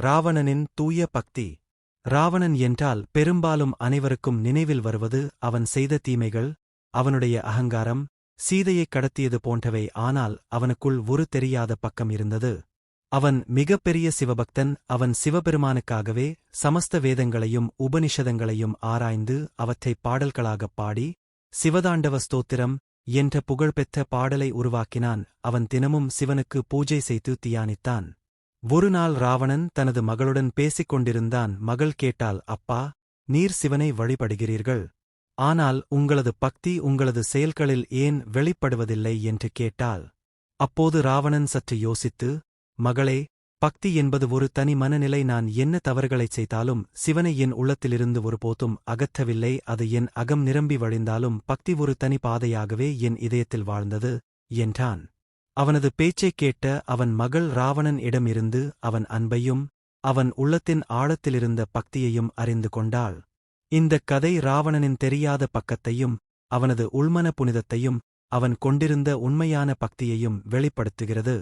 ராவணனின் தூய பக்தி. ராவணன் என்றால் பெரும்பாலும் அனைவருக்கும் நினைவில் வருவது அவன் செய்த தீமைகள் அவனுடைய அகங்காரம் சீதையைக் கடத்தியது போன்றவை ஆனால் அவனுக்குள் ஒரு தெரியாத பக்கம் இருந்தது. அவன் மிகப்பெரிய சிவபக்தன் அவன் சிவபெருமானுக்காகவே சமஸ்த வேதங்களையும் உபனிஷதங்களையும் ஆராய்ந்து அவற்றைப் பாடல்களாகப் பாடி சிவதாண்டவ ஸ்தோத்திரம் என்ற புகழ்பெற்ற பாடலை உருவாக்கினான். அவன் தினமும் சிவனுக்கு பூஜை செய்து தியானித்தான். ஒருநாள் ராவணன் தனது மகளுடன் பேசிக் கொண்டிருந்தான் மகள் கேட்டால் அப்பா நீர் சிவனை வழிபடுகிறீர்கள். ஆனால் உங்களது பக்தி உங்களது செயல்களில் ஏன் வெளிப்படுவதில்லை? என்று கேட்டாள். அப்போது ராவணன் சற்று யோசித்து மகளே பக்தி என்பது ஒரு தனி மனநிலை. நான் என்ன தவறுகளைச் செய்தாலும் சிவனை என் உள்ளத்திலிருந்து ஒருபோதும் அகற்றவில்லை. அது என் அகம் நிரம்பி வழிந்தாலும் பக்தி ஒரு தனி பாதையாகவே என் இதயத்தில் வாழ்ந்தது என்றான். அவனது பேச்சைக் கேட்ட அவன் மகள் ராவணன் இடமிருந்து அவன் அன்பையும் அவன் உள்ளத்தின் ஆழத்திலிருந்த பக்தியையும் அறிந்து கொண்டாள். இந்தக் கதை ராவணனின் தெரியாத பக்கத்தையும் அவனது உள்மன புனிதத்தையும் அவன் கொண்டிருந்த உண்மையான பக்தியையும் வெளிப்படுத்துகிறது.